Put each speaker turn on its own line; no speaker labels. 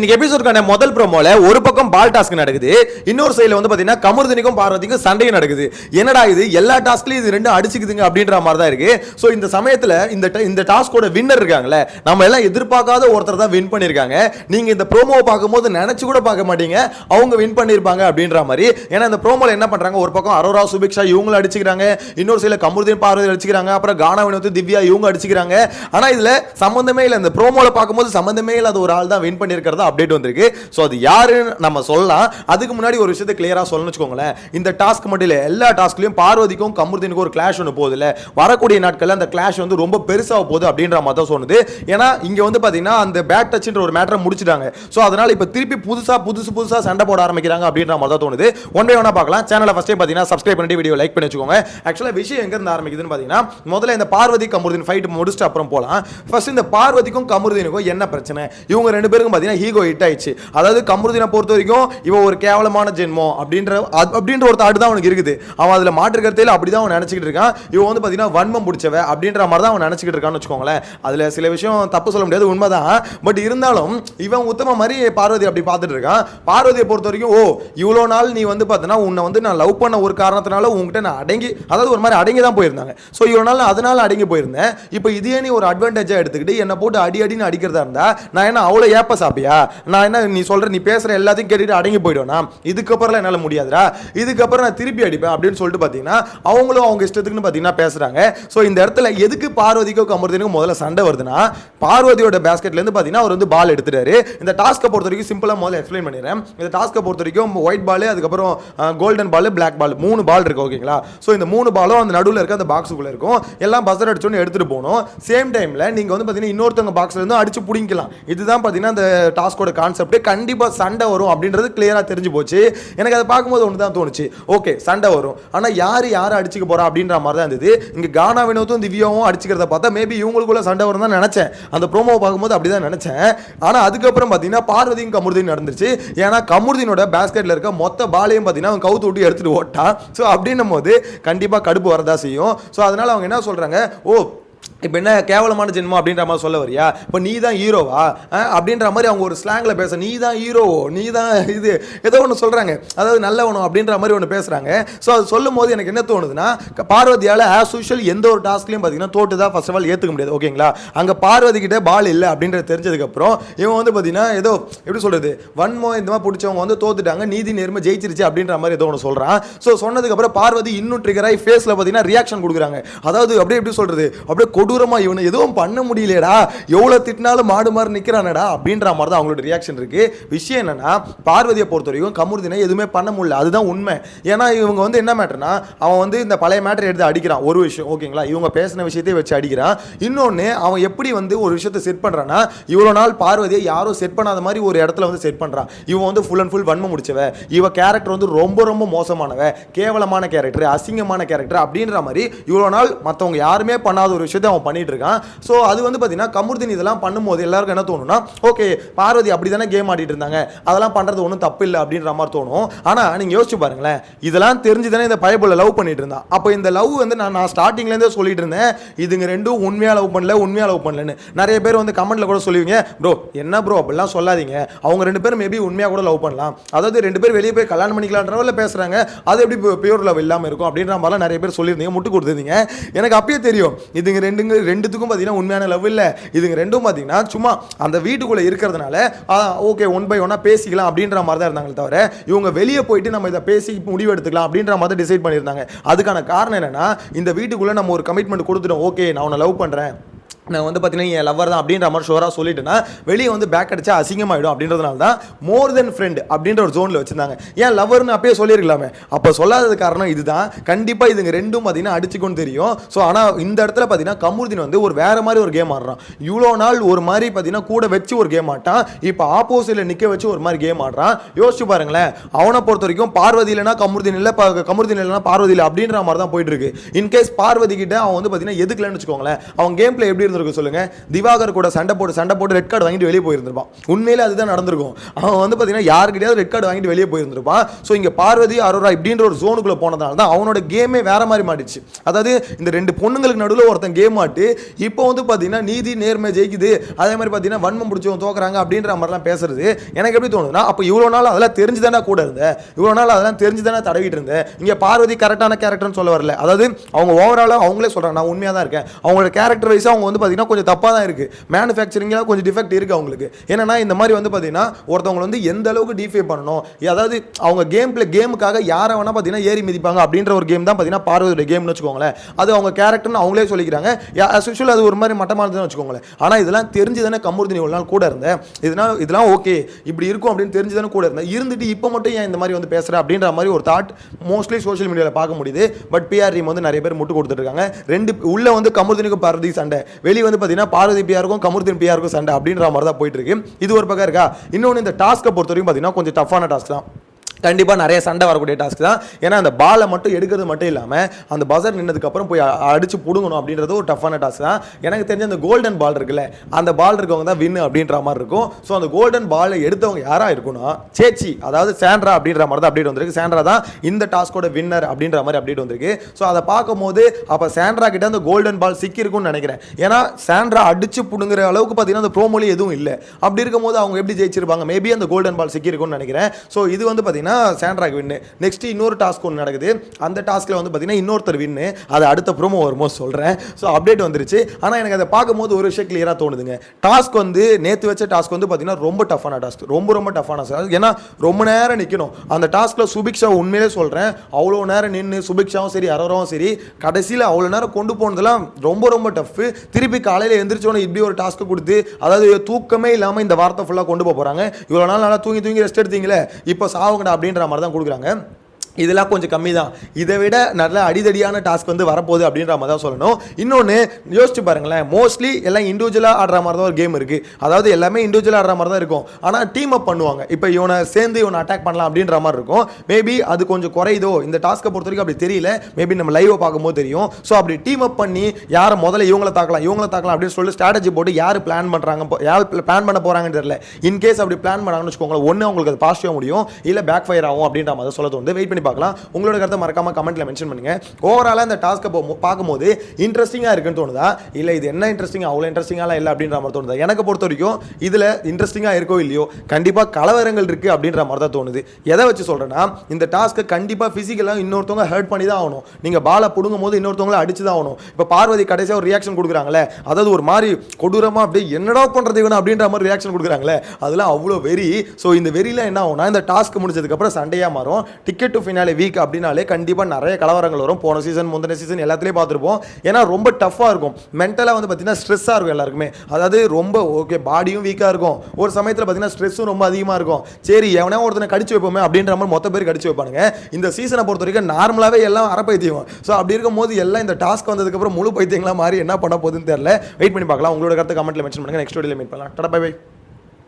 இன்னைக்கு எபிசோடுக்கான முதல் ப்ரோமோல ஒரு பக்கம் பால் டாஸ்க் நடக்குது இன்னொரு சைடுல வந்து பாத்தீங்கன்னா கமருதினிக்கும் பார்வதிக்கும் சண்டையும் நடக்குது. என்னடா இது? எல்லா டாஸ்க்லயும் இது ரெண்டும் அடிச்சுக்குதுங்க அப்படின்ற மாதிரி தான் இருக்கு. ஸோ இந்த சமயத்துல இந்த இந்த டாஸ்கோட வின்னர் இருக்காங்களே நம்ம எல்லாம் எதிர்பார்க்காத ஒருத்தர் தான் வின் பண்ணிருக்காங்க நீங்க இந்த ப்ரோமோவை பார்க்கும்போது நினைச்சு கூட பார்க்க மாட்டீங்க. அவங்க வின் பண்ணிருப்பாங்க அப்படின்ற மாதிரி. ஏன்னா இந்த ப்ரோமோல என்ன பண்றாங்க? ஒரு பக்கம் அரோரா சுபிக்ஷா இவங்களும் அடிச்சுக்கிறாங்க. இன்னொரு சைடுல கமருதீன் பார்வதி அடிச்சுக்கிறாங்க. அப்புறம் கானா வினோத் திவ்யா இவங்க அடிச்சுக்கிறாங்க. ஆனா இதுல சம்பந்தமே இல்லை. இந்த ப்ரோமோல பார்க்கும்போது சம்பந்தமே இல்லாத ஒரு ஆள் தான் வின் பண்ணியிருக்கிறதா அப்டேட் வந்திருக்கு. ஸோ அது யாருன்னு நம்ம சொல்லலாம். அதுக்கு முன்னாடி ஒரு விஷயத்தை கிளியராக சொல்லணும்னு வச்சுக்கோங்களேன். இந்த டாஸ்க் மட்டும் இல்லை எல்லா டாஸ்க்லையும் பார்வதிக்கும் கமருதீனுக்கும் ஒரு கிளாஷ் ஒன்று போகுது வரக்கூடிய நாட்கள்ல அந்த கிளாஷ் வந்து ரொம்ப பெருசாக போகுது அப்படின்ற மாதிரி தான் சொன்னது ஏன்னா இங்க வந்து பாத்தீங்கன்னா அந்த பேட் டச்ன்ற ஒரு மேட்டரை முடிச்சிட்டாங்க. ஸோ அதனால இப்போ திருப்பி புதுசா புதுசு புதுசாக சண்டை போட ஆரம்பிக்கிறாங்க அப்படின்ற மாதிரி தான் தோணுது. ஒன் பை ஒன்றா பார்க்கலாம். சேனலை ஃபஸ்ட்டே பார்த்தீங்கன்னா சப்ஸ்கிரைப் பண்ணிட்டு வீடியோ லைக் பண்ணி வச்சுக்கோங்க. ஆக்சுவலாக விஷயம் எங்க இருந்து ஆரம்பிக்குதுன்னு பார்த்தீங்கன்னா முதல்ல இந்த பார்வதி கமருதீன் ஃபைட் முடிச்சுட்டு அப்புறம் போகலாம் ஃபர்ஸ்ட் இந்த பார்வதிக்கும் கமருதீனுக்கும் என்ன பிரச்சனை? இவங்க ரெண்டு பேருக்கும் பார்த்தீங்கன்னா ஹீகோ ஹிட் ஆயிடுச்சு. அதாவது கமருதினை பொறுத்த வரைக்கும் இவன் ஒரு கேவலமான ஜென்மம் அப்படின்ற அப்படின்ற ஒரு தாட்டு தான் அவனுக்கு இருக்குது. அவன் அதில் மாற்று கருத்தையில் அப்படி தான் அவன் நினச்சிக்கிட்டு இருக்கான். இவன் வந்து பார்த்தீங்கன்னா வன்மம் பிடிச்சவ அப்படின்ற மாதிரி தான் அவன் நினச்சிக்கிட்டு இருக்கான்னு வச்சுக்கோங்களேன். அதில் சில விஷயம் தப்பு சொல்ல முடியாது உண்மைதான். பட் இருந்தாலும் இவன் உத்தம மாதிரி பார்வதி அப்படி பார்த்துட்டு இருக்கான். பார்வதியை பொறுத்த வரைக்கும் ஓ இவ்வளோ நாள் நீ வந்து பார்த்தீங்கன்னா உன்னை வந்து நான் லவ் பண்ண ஒரு காரணத்தினால உங்ககிட்ட நான் அடங்கி அதாவது ஒரு மாதிரி அடங்கி தான் போயிருந்தாங்க. ஸோ இவ்வளோ நாள் அதனால் அதனால அடங்கி போயிருந்தேன். இப்போ இதே நீ ஒரு அட்வான்டேஜாக எடுத்துக்கிட்டு என்னை போட்டு அடி அடின்னு அடிக்கிறதா இருந்தால் நான் என்ன அவ்வளோ ஏப்ப சாப்பியா? நான் என்ன நீ சொல்ற நீ பேசுற எல்லாத்தையும் கேட்டுட்டு அடங்கி போயிடுவேனா? இதுக்கப்புறம்லாம் என்னால் முடியாதுடா. இதுக்கப்புறம் நான் திருப்பி அடிப்பேன் அப்படின்னு சொல்லிட்டு பார்த்தீங்கன்னா அவங்களும் அவங்க இஷ்டத்துக்குன்னு பார்த்தீங்கன்னா பேசுறாங்க. ஸோ இந்த இடத்துல எதுக்கு பார்வதிக்கோ கமர்தனுக்கும் முதல்ல சண்டை வருதுன்னா பார்வதியோட பேஸ்கெட்லேருந்து பார்த்தீங்கன்னா அவர் வந்து பால் எடுத்துட்டாரு. இந்த டாஸ்க்கை பொறுத்த வரைக்கும் சிம்பிளாக முதல்ல எக்ஸ்பிளைன் பண்ணிடுறேன். இந்த டாஸ்க்கை பொறுத்த வரைக்கும் ஒயிட் பால் அதுக்கப்புறம் கோல்டன் பால் பிளாக் பால் மூணு பால் இருக்கு ஓகேங்களா ஸோ இந்த மூணு பாலும் அந்த நடுவில் இருக்க அந்த பாக்ஸுக்குள்ளே இருக்கும். எல்லாம் பஸ்ஸர் அடிச்சோன்னு எடுத்துட்டு போகணும். சேம் டைமில் நீங்கள் வந்து பார்த்தீங்கன்னா இன்னொருத்தவங்க பாக்ஸ்ல இருந்து அடிச்சு பிடிங்கலாம் இதுதான் பார்த்தீங்கன்னா அந்த டாஸ்க் டாஸ்கோட கான்செப்ட் கண்டிப்பாக சண்டை வரும் அப்படின்றது கிளியராக தெரிஞ்சு போச்சு. எனக்கு அதை பார்க்கும்போது ஒன்று தான் தோணுச்சு. ஓகே சண்டை வரும். ஆனால் யார் யாரை அடிச்சுக்க போறா அப்படின்ற மாதிரி தான் இருந்தது. இங்கே கானா வினோத்தும் திவ்யாவும் அடிச்சுக்கிறத பார்த்தா மேபி இவங்களுக்குள்ள சண்டை வரும் தான் நினச்சேன். அந்த ப்ரோமோவை பார்க்கும்போது அப்படி தான் நினச்சேன். ஆனால் அதுக்கப்புறம் பார்த்தீங்கன்னா பார்வதியும் கமுருதின் நடந்துச்சு ஏன்னா கமுருதினோட பேஸ்கெட்டில் இருக்க மொத்த பாலையும் பார்த்தீங்கன்னா அவன் கவுத்து விட்டு எடுத்துகிட்டு ஓட்டான். ஸோ அப்படின்னும் போது கண்டிப்பாக கடுப்பு வரதா செய்யும். ஸோ அதனால் அவங்க என்ன சொல்கிறாங்க ஓ இப்போ என்ன கேவலமான ஜென்மம் அப்படின்ற மாதிரி சொல்ல வரியா? இப்போ நீ தான் ஹீரோவா அப்படின்ற மாதிரி அவங்க ஒரு ஸ்லாங்கில் பேச நீ தான் ஹீரோவோ நீ தான் இது ஏதோ ஒன்று சொல்கிறாங்க அதாவது நல்லவனும் அப்படின்ற மாதிரி ஒன்று பேசுகிறாங்க ஸோ அது சொல்லும் போது எனக்கு என்ன தோணுதுன்னா பார்வதியால் ஆஸ் யூஷுவல் எந்த ஒரு டாஸ்க்லையும் பார்த்தீங்கன்னா தோட்டு தான் ஃபர்ஸ்ட் ஆஃப் ஆல் ஏற்றுக்க முடியாது. ஓகேங்களா அங்கே பார்வதி கிட்டே பால் இல்லை அப்படின்றது தெரிஞ்சதுக்கப்புறம் இவன் வந்து பார்த்தீங்கன்னா ஏதோ எப்படி சொல்கிறது வன்மோ இந்த மாதிரி பிடிச்சவங்க வந்து தோத்துட்டாங்க நீதி நேர்மை ஜெயிச்சிருச்சு அப்படின்ற மாதிரி ஏதோ ஒன்று சொல்கிறான் ஸோ சொன்னதுக்கப்புறம் பார்வதி இன்னும் ட்ரிகராகி ஃபேஸில் பார்த்தீங்கன்னா ரியாக்ஷன் கொடுக்குறாங்க. அதாவது அப்படியே எப்படி சொல்கிறது அப்படியே கொடூரமாக இவனை எதுவும் பண்ண முடியலடா எவ்வளோ திட்டினாலும் மாடு மாதிரி நிற்கிறானடா அப்படின்ற மாதிரி தான் அவங்களோட ரியாக்ஷன் இருக்குது விஷயம் என்னென்னா பார்வதியை பொறுத்த வரைக்கும் கமுருதினை எதுவுமே பண்ண முடியல. அதுதான் உண்மை. ஏன்னா இவங்க வந்து என்ன மேட்டர்னா அவன் வந்து இந்த பழைய மேட்டர் எடுத்து அடிக்கிறான். ஒரு விஷயம் ஓகேங்களா இவங்க பேசின விஷயத்தை வச்சு அடிக்கிறான். இன்னொன்று அவன் எப்படி வந்து ஒரு விஷயத்தை செட் பண்ணுறான்னா இவ்வளோ நாள் பார்வதியை யாரும் செட் பண்ணாத மாதிரி ஒரு இடத்துல வந்து செட் பண்ணுறான் இவன் வந்து ஃபுல் அண்ட் ஃபுல் வன்மை முடிச்சவ. இவ கேரக்டர் வந்து ரொம்ப ரொம்ப மோசமானவ. கேவலமான கேரக்டர் அசிங்கமான கேரக்டர் அப்படின்ற மாதிரி இவ்வளோ நாள் மற்றவங்க யாருமே பண்ணாத ஒரு விஷயத்தை அவன் பண்ணிட்டு இருக்கான். ஸோ அது வந்து பார்த்தீங்கன்னா கமுர்தின் இதெல்லாம் பண்ணும்போது எல்லாருக்கும் என்ன தோணும்னா ஓகே பார்வதி அப்படி தானே கேம் ஆடிட்டு இருந்தாங்க. அதெல்லாம் பண்ணுறது ஒன்றும் தப்பு இல்லை அப்படின்ற மாதிரி தோணும். ஆனால் நீங்கள் யோசிச்சு பாருங்களேன். இதெல்லாம் தெரிஞ்சு தானே இந்த பயபுள்ள லவ் பண்ணிட்டு இருந்தான் அப்போ இந்த லவ் வந்து நான் நான் ஸ்டார்டிங்லேருந்தே சொல்லிட்டு இருந்தேன். இதுங்க ரெண்டும் உண்மையாக லவ் பண்ணல உண்மையாக லவ் பண்ணலன்னு. நிறைய பேர் வந்து கமெண்ட்ல கூட சொல்லுவீங்க ப்ரோ என்ன ப்ரோ அப்படிலாம் சொல்லாதீங்க. அவங்க ரெண்டு பேரும் மேபி உண்மையாக கூட லவ் பண்ணலாம். அதாவது ரெண்டு பேர் வெளியே போய் கல்யாணம் பண்ணிக்கலான்றவங்கள பேசுகிறாங்க அது எப்படி பியூர் லவ் இல்லாமல் இருக்கும்? அப்படின்ற மாதிரிலாம் நிறைய பேர் சொல்லியிருந்தீங்க முட்டு கொடுத்துருந்தீங்க. எனக்கு அப்பயே தெரியும் இதுங்க இதுங்க ரெண்டுத்துக்கும் பார்த்தீங்கன்னா உண்மையான லவ் இல்லை. இதுங்க ரெண்டும் பார்த்தீங்கன்னா சும்மா அந்த வீட்டுக்குள்ளே இருக்கிறதுனால ஓகே ஒன் பை ஒன்னாக பேசிக்கலாம் அப்படின்ற மாதிரி தான் இருந்தாங்களே தவிர இவங்க வெளியே போயிட்டு நம்ம இதை பேசி முடிவு எடுத்துக்கலாம் அப்படின்ற மாதிரி டிசைட் பண்ணியிருந்தாங்க. அதுக்கான காரணம் என்னென்னா இந்த வீட்டுக்குள்ளே நம்ம ஒரு கமிட்மெண்ட் கொடுத்துட்டோம். ஓகே நான் உன்னை லவ் பண்ணுறேன் நான் வந்து பார்த்தீங்கன்னா என் லவர் தான் அப்படின்ற மாதிரி ஷோராக சொல்லிட்டேன்னா வெளியே வந்து பேக் அடிச்சா அசிங்கமாயிடும் அப்படின்றதுனால தான் மோர் தென் ஃப்ரெண்ட் அப்படின்ற ஒரு ஜோனில் வச்சிருந்தாங்க. ஏன் லவர்னு அப்பயே சொல்லியிருக்கலாமே அப்போ சொல்லாதது காரணம் இதுதான். கண்டிப்பாக இதுங்க ரெண்டும் பார்த்தீங்கன்னா அடிச்சுக்கொண்டு தெரியும். ஸோ ஆனால் இந்த இடத்துல பார்த்தீங்கன்னா கமுருதின் வந்து ஒரு வேற மாதிரி ஒரு கேம் ஆடுறான். இவ்வளோ நாள் ஒரு மாதிரி பார்த்தீங்கன்னா கூட வச்சு ஒரு கேம் ஆட்டான். இப்போ ஆப்போசிட்டில் நிற்க வச்சு ஒரு மாதிரி கேம் ஆடுறான். யோசிச்சு பாருங்களேன். அவனை பொறுத்த வரைக்கும் பார்வதி இல்லைனா கமுருதின் இல்லை ப- கமுருதின் இல்லைனா பார்வதி இல்லை அப்படின்ற மாதிரி தான் போயிட்டு இருக்கு. இன்கேஸ் பார்வதி கிட்ட அவன் வந்து பார்த்தீங்கன்னா எதுக்கலன்னு வச்சுக்கோங்களேன். அவன் கேம் பிளே எப்படி இருந்திருக்கும்? நடந்திருக்கும் சொல்லுங்க. திவாகர் கூட சண்டை போட்டு சண்டை போட்டு ரெட் கார்டு வாங்கிட்டு வெளியே போயிருந்திருப்பான். உண்மையிலே அதுதான் நடந்திருக்கும். அவன் வந்து பார்த்தீங்கன்னா யாருக்கிட்டையாவது ரெட் கார்டு வாங்கிட்டு வெளியே போயிருந்திருப்பான். ஸோ இங்கே பார்வதி அரோரா இப்படின்ற ஒரு ஜோனுக்குள்ளே போனதால தான் அவனோட கேமே வேற மாதிரி மாட்டிச்சு அதாவது இந்த ரெண்டு பொண்ணுங்களுக்கு நடுவில் ஒருத்தன் கேம் ஆட்டு இப்போ வந்து பார்த்தீங்கன்னா நீதி நேர்மை ஜெயிக்குது. அதே மாதிரி பார்த்தீங்கன்னா வன்மம் பிடிச்சவங்க தோக்குறாங்க அப்படின்ற மாதிரிலாம் பேசுறது. எனக்கு எப்படி தோணுதுன்னா அப்போ இவ்வளோ நாள் அதெல்லாம் தெரிஞ்சு தானே கூட இருந்தேன் இவ்வளோ நாள் அதெல்லாம் தெரிஞ்சு தானே தடவிட்டு இருந்தேன் இங்கே பார்வதி கரெக்டான கேரக்டர்னு சொல்ல வரல. அதாவது அவங்க ஓவராலாக அவங்களே சொல்கிறாங்க நான் உண்மையாக தான் இருக்கேன். அவங்களோட கேரக்டர் வைஸ் அவங்க வந்து பார்த்தீங்கன்னா கொஞ்சம் தப்பாக தான் இருக்குது மேனுஃபேக்சரிங்கில் கொஞ்சம் டிஃபெக்ட் இருக்குது அவங்களுக்கு. என்னன்னா இந்த மாதிரி வந்து பார்த்தீங்கன்னா ஒருத்தவங்களை வந்து எந்த அளவுக்கு டிஃபை பண்ணணும் அதாவது அவங்க கேம் பிளே கேமுக்காக யாரை வேணால் பார்த்தீங்கன்னா ஏறி மிதிப்பாங்க அப்படின்ற ஒரு கேம் தான் பார்த்தீங்கன்னா பார்வதியோட கேம்னு வச்சுக்கோங்களேன். அது அவங்க கேரக்டர்னு அவங்களே சொல்லிக்கிறாங்க. as அது ஒரு மாதிரி மட்டமானதுன்னு வச்சுக்கோங்களேன். ஆனால் இதெல்லாம் தெரிஞ்சு தானே கமுருதினி ஒரு நாள் கூட இருந்தேன். இதனால் இதெல்லாம் ஓகே இப்படி இருக்கும் அப்படின்னு தெரிஞ்சு தானே கூட இருந்தேன். இருந்துட்டு இப்போ மட்டும் ஏன் இந்த மாதிரி வந்து பேசுகிறேன் அப்படின்ற மாதிரி ஒரு தாட் மோஸ்ட்லி சோஷியல் மீடியாவில் பார்க்க முடியுது. பட் பிஆர் டீம் வந்து நிறைய பேர் முட்டு கொடுத்துட்டு இருக்காங்க. ரெண்டு உள்ளே வந்து கமுருதினிக்கும் பார்வதி சண்டை. வெளியே வந்து பார்த்தீங்கன்னா பார்வதி பியாருக்கும் கமுருதின் பியாருக்கும் சண்டை அப்படின்ற மாதிரி தான் போயிட்டு இருக்கு. இது ஒரு பக்கம் இருக்கா? இன்னொன்று இந்த டாஸ்க்கை பொறுத்த வரைக்கும் பார்த்தீங்கன்னா கொஞ்சம் டஃப்பான டாஸ்க் தான். கண்டிப்பாக நிறைய சண்டை வரக்கூடிய டாஸ்க் தான். ஏன்னா அந்த பாலை மட்டும் எடுக்கிறது மட்டும் இல்லாமல் அந்த பசர் நின்னதுக்கப்புறம் போய் அடிச்சு பிடுங்கணும் அப்படின்றது ஒரு டஃப்பான டாஸ்க் தான். எனக்கு தெரிஞ்ச அந்த கோல்டன் பால் இருக்குல்ல அந்த பால் இருக்கவங்க தான் வின்னு அப்படின்ற மாதிரி இருக்கும். ஸோ அந்த கோல்டன் பாலை எடுத்தவங்க யாராக இருக்கும்னா சேச்சி அதாவது சாண்ட்ரா அப்படின்ற மாதிரி தான் அப்டேட் வந்திருக்கு. சேண்ட்ரா தான் இந்த டாஸ்கோட வின்னர் அப்படின்ற மாதிரி அப்டேட் வந்திருக்கு. ஸோ அதை பார்க்கும்போது அப்போ சாண்ட்ரா கிட்ட அந்த கோல்டன் பால் சிக்கியிருக்கும்னு நினைக்கிறேன். ஏன்னா சாண்ட்ரா அடிச்சு பிடுங்குற அளவுக்கு பார்த்தீங்கன்னா அந்த ப்ரோமோலி எதுவும் இல்லை. அப்படி இருக்கும்போது அவங்க எப்படி ஜெயிச்சிருப்பாங்க? மேபி அந்த கோல்டன் பால் சிக்கியிருக்கும்னு நினைக்கிறேன். ஸோ இது வந்து பார்த்தீங்கன்னா சாண்ட்ராக் வின்னு நெக்ஸ்ட் இன்னொரு டாஸ்க் ஒன்று நடக்குது. அந்த டாஸ்க்கில் வந்து பார்த்தீங்கன்னா இன்னொருத்தர் வின்னு அது அடுத்த ப்ரோமோ வரும்போது சொல்கிறேன் ஸோ அப்டேட் வந்துருச்சு. ஆனால் எனக்கு அதை பார்க்கும்போது ஒரு விஷயம் கிளியராக தோணுதுங்க. டாஸ்க் வந்து நேற்று வச்ச டாஸ்க் வந்து பார்த்தீங்கன்னா ரொம்ப டஃப்பான டாஸ்க் ரொம்ப ரொம்ப டஃப்பான டாஸ்க் ஏன்னா ரொம்ப நேரம் நிற்கணும் அந்த டாஸ்க்கில் சுபிக்ஷா உண்மையிலே சொல்கிறேன் அவ்வளோ நேரம் நின்று சுபிக்ஷாவும் சரி அரோரவும் சரி கடைசியில் அவ்வளோ நேரம் கொண்டு போனதெல்லாம் ரொம்ப ரொம்ப டஃப்பு திருப்பி காலையில் எழுந்திரிச்சோன்னே இப்படி ஒரு டாஸ்க்கு கொடுத்து அதாவது தூக்கமே இல்லாமல் இந்த வார்த்தை ஃபுல்லாக கொண்டு போக போகிறாங்க இவ்வளோ நாள் நல்லா தூங்கி தூங்கி ரெஸ்ட் எடுத்தீங்களே. இப்போ சாவுங்கடா அப்படின்ற மாதிரி தான் கொடுக்குறாங்க. இதெல்லாம் கொஞ்சம் கம்மி தான் இதை விட நல்ல அடிதடியான டாஸ்க் வந்து வரப்போகுது அப்படின்ற மாதிரி தான் சொல்லணும். இன்னொன்று யோசிச்சு பாருங்களேன். மோஸ்ட்லி எல்லாம் இண்டிவிஜுவலாக ஆடுற மாதிரி தான் ஒரு கேம் இருக்குது அதாவது எல்லாமே இண்டிவிஜுவலாக ஆடுற மாதிரி தான் இருக்கும். ஆனால் டீம் அப் பண்ணுவாங்க. இப்போ இவனை சேர்ந்து இவனை அட்டாக் பண்ணலாம் அப்படின்ற மாதிரி இருக்கும். மேபி அது கொஞ்சம் குறையுதோ? இந்த டாஸ்க்கை பொறுத்த வரைக்கும் அப்படி தெரியல. மேபி நம்ம லைவை பார்க்கும்போது தெரியும். ஸோ அப்படி டீம் அப் பண்ணி யாரை முதல்ல இவங்களை தாக்கலாம் இவங்களை தாக்கலாம் அப்படின்னு சொல்லி ஸ்ட்ராட்டஜி போட்டு யார் பிளான் பண்ணுறாங்க யார் பிளான் பண்ண போகிறாங்கன்னு தெரியல. இன்கேஸ் அப்படி பிளான் பண்ணாங்கன்னு வச்சுக்கோங்களேன் ஒன்று அவங்களுக்கு அது பாசிட்டிவாக முடியும். இல்லை பேக் ஃபயர் ஆகும் அப்படின்ற மாதிரி சொல்ல தோணுது. வெயிட் பண்ணி பார்க்கலாம். உங்களோட கருத்தை மறக்காம கமெண்ட்ல மென்ஷன் பண்ணுங்க. ஓவராலாக இந்த டாஸ்க்கை பார்க்கும்போது இன்ட்ரெஸ்டிங்காக இருக்குன்னு தோணுதா? இல்லை இது என்ன இன்ட்ரெஸ்டிங் அவ்வளோ இன்ட்ரெஸ்டிங்காக இல்லை அப்படின்ற மாதிரி தோணுதா? எனக்கு பொறுத்த வரைக்கும் இதில் இன்ட்ரெஸ்டிங்காக இருக்கோ இல்லையோ கண்டிப்பாக கலவரங்கள் இருக்குது அப்படின்ற மாதிரி தான் தோணுது. எதை வச்சு சொல்கிறேன்னா இந்த டாஸ்க்கை கண்டிப்பாக ஃபிசிக்கலாக இன்னொருத்தவங்க ஹர்ட் பண்ணி தான் ஆகணும். நீங்கள் பாலை பிடுங்கும் போது இன்னொருத்தவங்கள அடிச்சு தான் ஆகணும். இப்போ பார்வதி கடைசியாக ஒரு ரியாக்ஷன் கொடுக்குறாங்களே அதாவது ஒரு மாதிரி கொடூரமாக அப்படியே என்னடா பண்ணுறது வேணும் அப்படின்ற மாதிரி ரியாக்ஷன் கொடுக்குறாங்களே அதெல்லாம் அவ்வளோ வெறி. ஸோ இந்த வெறியில் என்ன ஆகும்னா இந்த டாஸ்க் முடிஞ்சதுக்கப்புறம் சண்டையாக மாறும். டிக்கெட் டு ஃபினாலே வீக் அப்படின்னாலே கண்டிப்பாக நிறைய கலவரங்கள் வரும். போன சீசன் முந்தின சீசன் எல்லாத்துலேயும் பார்த்துருப்போம். ஏன்னா ரொம்ப டஃப்பாக இருக்கும். மென்டலாக வந்து பார்த்தீங்கன்னா ஸ்ட்ரெஸ்ஸாக இருக்கும் எல்லாருக்குமே. அதாவது ரொம்ப ஓகே பாடியும் வீக்காக இருக்கும். ஒரு சமயத்தில் பார்த்தீங்கன்னா ஸ்ட்ரெஸ்ஸும் ரொம்ப அதிகமாக இருக்கும். சரி எவனே ஒருத்தனை கடிச்சு வைப்போமே அப்படின்ற மாதிரி மொத்த பேர் கடிச்சு வைப்பானுங்க. இந்த சீசனை பொறுத்த வரைக்கும் நார்மலாகவே எல்லாம் அறப்பைத்தியம். ஸோ அப்படி இருக்கும் போது எல்லாம் இந்த டாஸ்க் வந்ததுக்கப்புறம் முழு பைத்தியங்களாக மாறி என்ன பண்ண போகுதுன்னு தெரியல. வெயிட் பண்ணி பார்க்கலாம். உங்களோட கருத்து கமெண்ட்ல மென்ஷன் பண்ணுங்க. நெக்ஸ்ட் வீடியோவில் மீட் பண்ணலாம். டடா பை பை